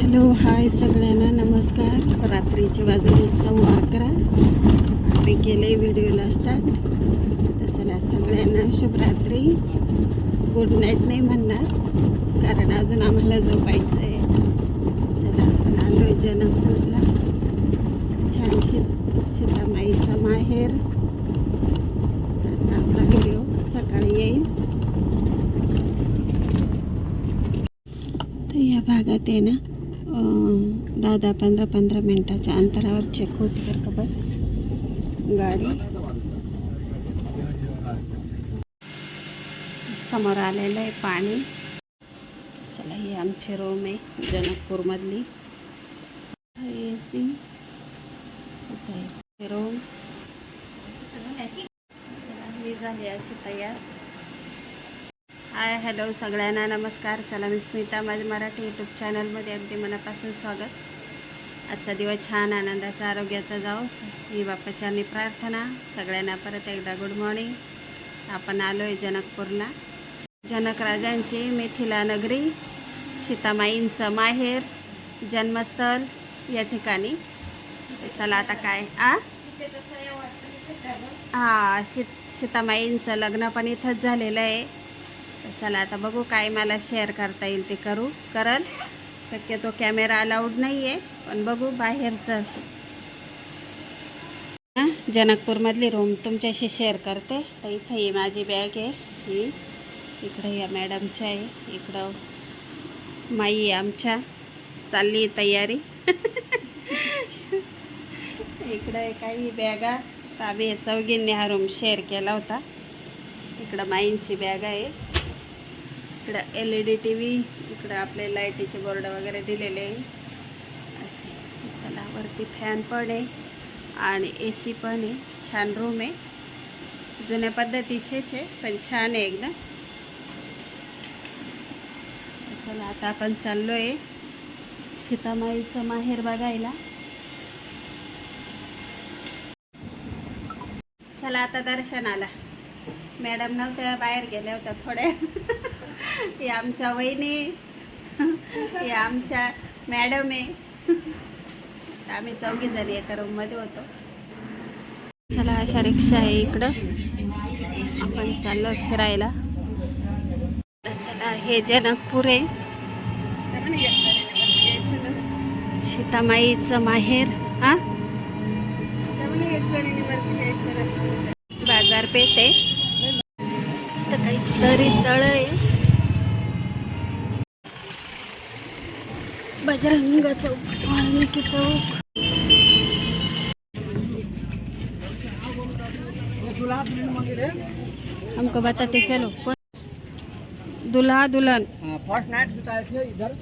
Hello hi सगळ्यांना नमस्कार. रात्रीचे वाजले सव्वा अकरा. आम्ही केले व्हिडिओला स्टार्ट तर चला सगळ्यांना शुभरात्री गुड नाईट नाही म्हणणार कारण अजून आम्हाला झोपायचं आहे चला आपण आलो आहे जनकपूरला. छान शीत सीतामाईचं माहेर. तर आता आपला व्हिडिओ सकाळी येईल. तर या भागात आहे ना दहा दहा पंधरा पंधरा मिनटाच्या अंतरावर चेक होते बरं का बस. गाडी. समोर आलेलं आहे पाणी. चला ही आमची रूम आहे जनकपूरमधली. ए सी रूम चला मी झाली अशी तयार. हाय हॅलो सगळ्यांना नमस्कार. चला मी स्मिता माझ्या मराठी यूट्यूब चॅनलमध्ये अगदी मनापासून स्वागत. आजचा दिवस छान आनंदाचा आरोग्याचा जाऊस. ही बाप्पाच्यानी प्रार्थना. सगळ्यांना परत एकदा गुड मॉर्निंग आपण आलो आहे जनकपूरला जनकराजांची मिथिला नगरी सीतामाईंचं माहेर जन्मस्थळ या ठिकाणी. चला आता काय? आ? हा सी सीतामाईंचं लग्न पण इथंच झालेलं आहे. चला आता बघू काय मला शेअर करता येईल ते करू. करल शक्यतो कॅमेरा अलाउड नाही आहे पण बघू बाहेरचं. जनकपूरमधली रूम तुमच्याशी शेअर करते. तर इथं ही माझी बॅग आहे. ही इकडं या मॅडमच्या आहे. इकडं माई आहे आमच्या. चालली आहे तयारी. इकडं काही बॅगा तर आम्ही चौघींनी हा रूम शेअर केला होता. इकडं माईंची बॅग आहे. इकडं L E D T V इकडं आपले लाईटीचे बोर्ड वगैरे दिलेले आहे. असे. चला वरती फॅन पण आहे आणि ए सी पण आहे. छान रूम आहे. जुन्या पद्धतीचेच आहे पण छान आहे एकदम. चला आता आपण चाललो आहे सीतामाईचं माहेर बघायला. चला आता दर्शनाला. मॅडम नव्हत्या बाहेर गेल्या होत्या थोड्या. हे आमच्या वहिनी. हे आमच्या मॅडम आहे. आम्ही चौघी जणी एका रूममध्ये होतो. चला अशा रिक्षा आहे इकडं. आपण चाललो फिरायला. चला हे जनकपूर आहे. सीतामाईचं माहेर हा? बाजारपेठ आहे. तर काहीतरी तळ आहे. बजरंग चौक वाल्मिकी चौक. हमको बताते चलो दुल्हा दुल्हन. फर्स्ट नाइट इधर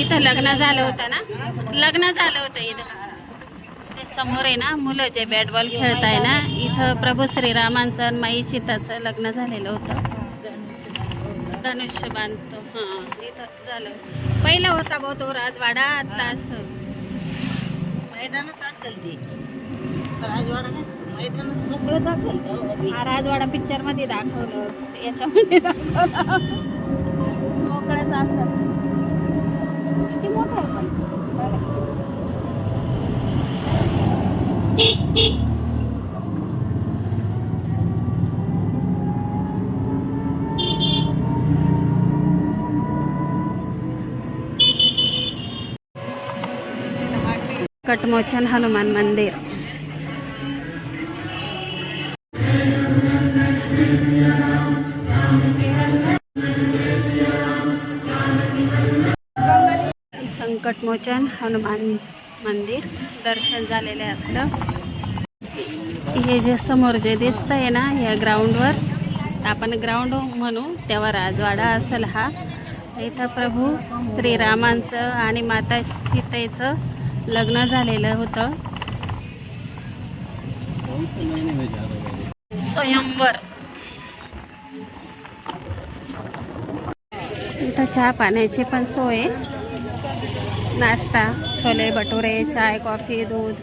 इथं लग्न झालं होतं ना? लग्न झालं होतं इथं. ते समोर आहे ना मुलं जे बॅट बॉल खेळत आहे ना इथं प्रभू श्रीरामांचं आणि माई सीताचं लग्न झालेलं होतं. धनुष्य बांधतो हां इथं झालं. पहिला होता भाऊ तो राजवाडा आता असं. मैदानच असेल ते. राजवाडा मैदानच मोकळंच असेल हो हा राजवाडा पिक्चरमध्ये दाखवलं. याच्यामध्ये दाखवलं. मोकळंच असं किती मोठं आहे पण? कटमोचन हनुमान मंदिर. संकटमोचन हनुमान मंदिर. दर्शन झालेलं आहे आपलं. हे जे समोर जे दिसत आहे ना या ग्राउंडवर आपण ग्राउंड म्हणू तेव्हा राजवाडा असेल हा. इथं प्रभू श्रीरामांचं आणि माता सीतेचं लग्न झालेलं होतं. स्वयंवर. इथं चहा पाण्याची पण सोय नाश्ता. छोले भटुरे, चाय, कॉफ़ी, दूध।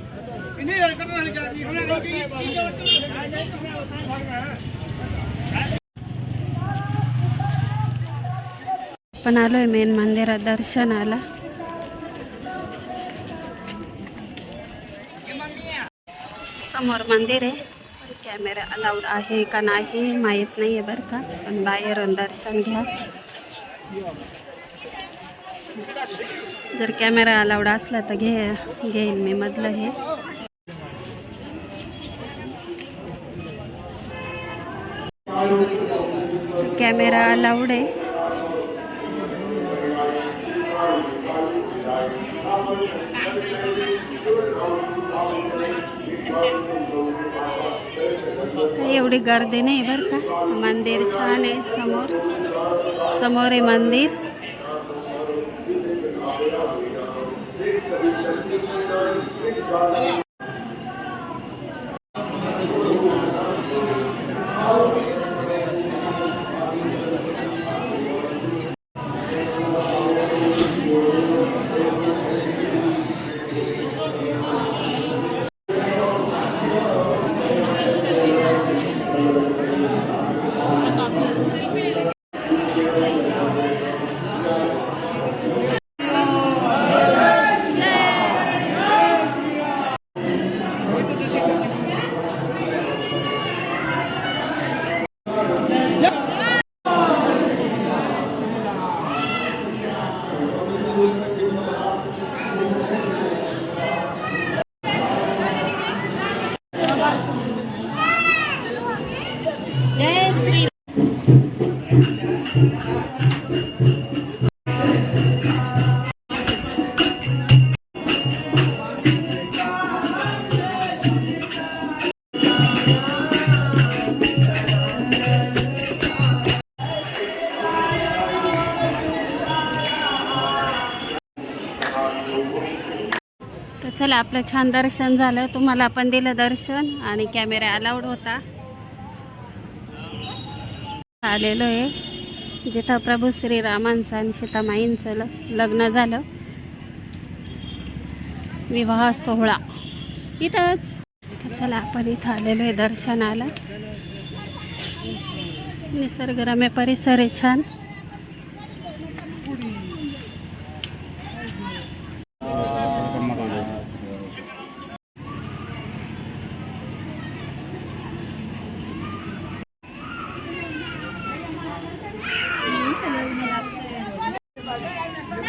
पण आलोय मेन मंदिरात समोर मंदिर आहे कॅमेरा अलाउड आहे का नाही, माहीत नाही आहे बरं का, पण बाहेरून दर्शन घ्या. जर कॅमेरा अलाउड असला तर घे घेईन मी मधलं हे. कॅमेरा अलाउड आहे. एवढी गर्दी नाही बरं का? मंदिर छान आहे समोर. समोर आहे मंदिर. चला आपलं छान दर्शन झालं. तुम्हाला पण दिलं दर्शन आणि कॅमेरा अलाउड होता. आलेलो आहे. जिथं प्रभू श्रीरामांचं आणि सीतामाईंचं ल लग्न झालं. विवाह सोहळा. इथंच. चला आपण इथं आलेलो आहे दर्शनाला. निसर्गरम्य परिसर आहे छान.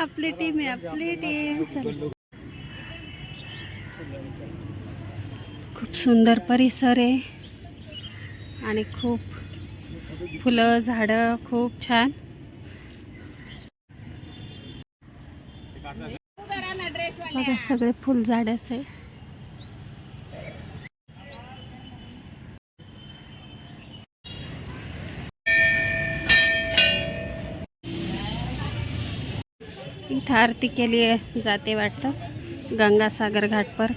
आपली टीम आहे आपली टीम खूप सुंदर परिसर आहे. आणि खूप फुलं झाडं खूप छान. बघा सगळे फुलझाडच. आहे इथं आरती केली जाते वाटतं. गंगासागर घाट पर.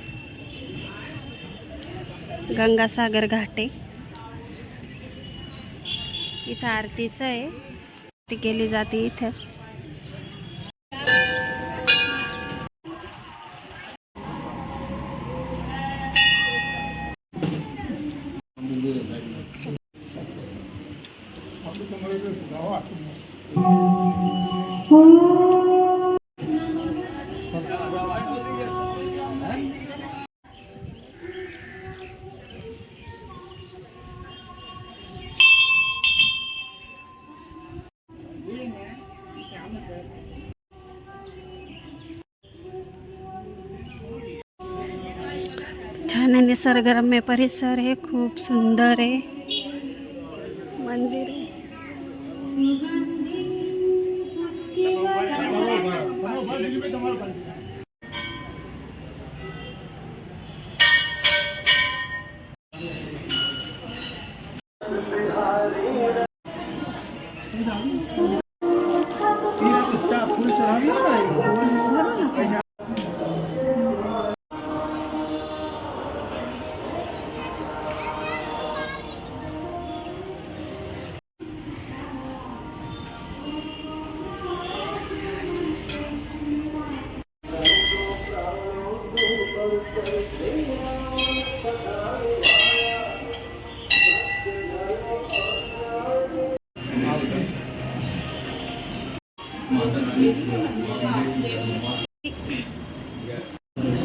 गंगासागर घाट. आहे इथं आरतीचं आहे. आरती केली जाते इथं. सरगर्म में परिसर है खूब सुंदर है। मंदिर है।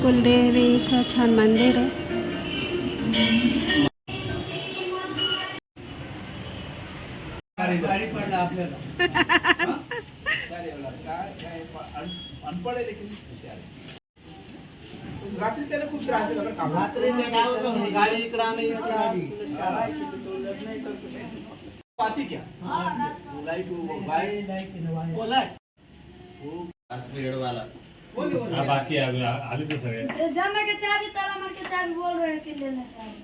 कुलदेवीचं छान मंदिर आहे रात्री त्याला खूप त्रास दिला बरं का? रात्री ते काय होतं म्हणे, गाडी इकडं आणि इकडं गाडी. पाती क्या लाइट बाय बोला. बोल बोल. हाँ बाकी है, अभी आ- आलू तो सगळे जाना के चाबी ताला मार के चाबी बोल रहे हैं कि लेना चाबी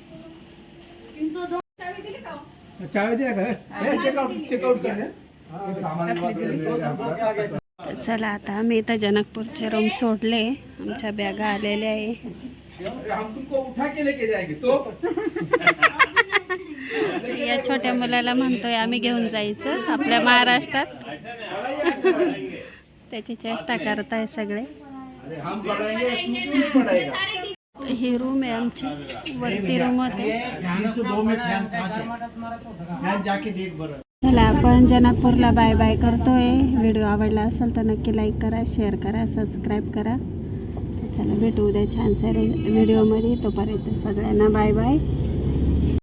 तीन सौ दो चाबी दिली का चावी दिला. का चेकआउट चेकआउट केलं हे सामान वगैरे आपलं. चला आता आम्ही इथं जनकपूरचे रूम सोडले. आमच्या बॅगा आलेल्या आहे. अरे, हम तुमको उठा के लेके जाएंगे. तो या छोट्या मुलाला म्हणतोय आम्ही घेऊन जायचं आपल्या महाराष्ट्रात. त्याची चेष्टा करताय सगळे. अरे हम पढ़ाएंगे तू क्यों नहीं पढ़ाएगा ही रूम आहे आमची. वरती रूम होते. चला आपण जनकपूरला बाय बाय करतोय. व्हिडिओ आवडला असेल तर नक्की लाईक करा शेअर करा सबस्क्राईब करा. चला भेटू उद्या छानशा रे व्हिडिओमध्ये तोपर्यंत सगळ्यांना बाय बाय